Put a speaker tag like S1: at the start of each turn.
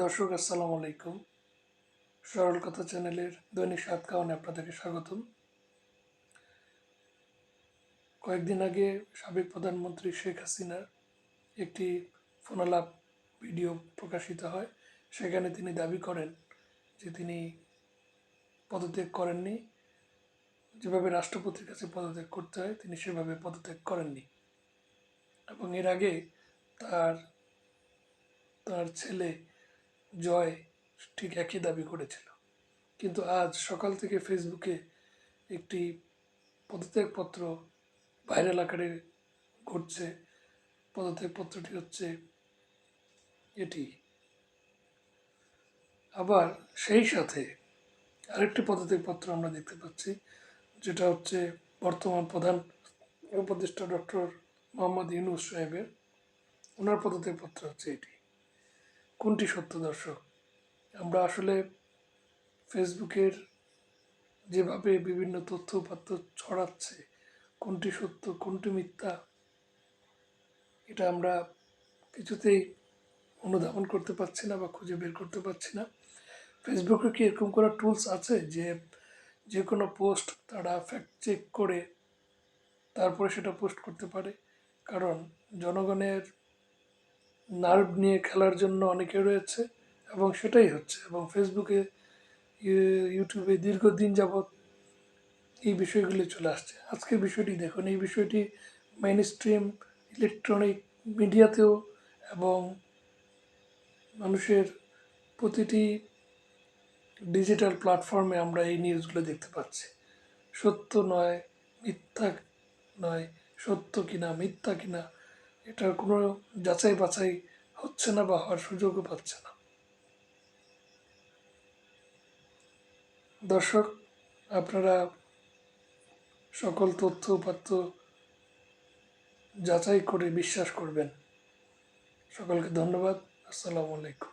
S1: দর্শক, আসসালামু আলাইকুম। সরল কথা চ্যানেলের দৈনিক সাত খাওয়ানে আপনাদেরকে স্বাগতম। কয়েকদিন আগে সাবেক প্রধানমন্ত্রী শেখ হাসিনার একটি ফোনালাপ ভিডিও প্রকাশিত হয়। সেখানে তিনি দাবি করেন যে তিনি পদত্যাগ করেননি। যেভাবে রাষ্ট্রপতির কাছে পদত্যাগ করতে হয়, তিনি সেভাবে পদত্যাগ করেননি। এবং এর আগে তার তার ছেলে জয় ঠিক একই দাবি করেছিল। কিন্তু আজ সকাল থেকে ফেসবুকে একটি পদত্যাগপত্র ভাইরাল আকারে ঘটছে। পদত্যাগপত্রটি হচ্ছে এটি। আবার সেই সাথে আরেকটি পদত্যাগপত্র আমরা দেখতে পাচ্ছি, যেটা হচ্ছে বর্তমান প্রধান উপদেষ্টা ডক্টর মোহাম্মদ ইউনুস সাহেবের। ওনার পদত্যাগপত্র হচ্ছে এটি। কোনটি সত্য দর্শক? আমরা আসলে ফেসবুকের যেভাবে বিভিন্ন তথ্য উপাত্ত ছড়াচ্ছে, কোনটি সত্য, কোনটি মিথ্যা, এটা আমরা কিছুতেই অনুধাবন করতে পারছি না বা খুঁজে বের করতে পারছি না। ফেসবুকে কি এরকম কোনো টুলস আছে যে যে কোনো পোস্ট তারা ফ্যাক্ট চেক করে তারপরে সেটা পোস্ট করতে পারে? কারণ জনগণের নার্ভ নিয়ে খেলার জন্য অনেকে রয়েছে এবং সেটাই হচ্ছে এবং ফেসবুকে ইউটিউবে দীর্ঘদিন যাবৎ এই বিষয়গুলি চলে আসছে। আজকের বিষয়টি দেখুন, এই বিষয়টি মেইন স্ট্রিম ইলেকট্রনিক মিডিয়াতেও এবং মানুষের প্রতিটি ডিজিটাল প্ল্যাটফর্মে আমরা এই নিউজগুলো দেখতে পাচ্ছি। সত্য নয়, মিথ্যা নয়, সত্য কিনা, মিথ্যা কিনা এটার কোনো যাচাই বাছাই হচ্ছে না বা হওয়ার সুযোগও পাচ্ছে না। দর্শক, আপনারা সকল তথ্য উপাত্য যাচাই করে বিশ্বাস করবেন। সকলকে ধন্যবাদ। আসসালামু আলাইকুম।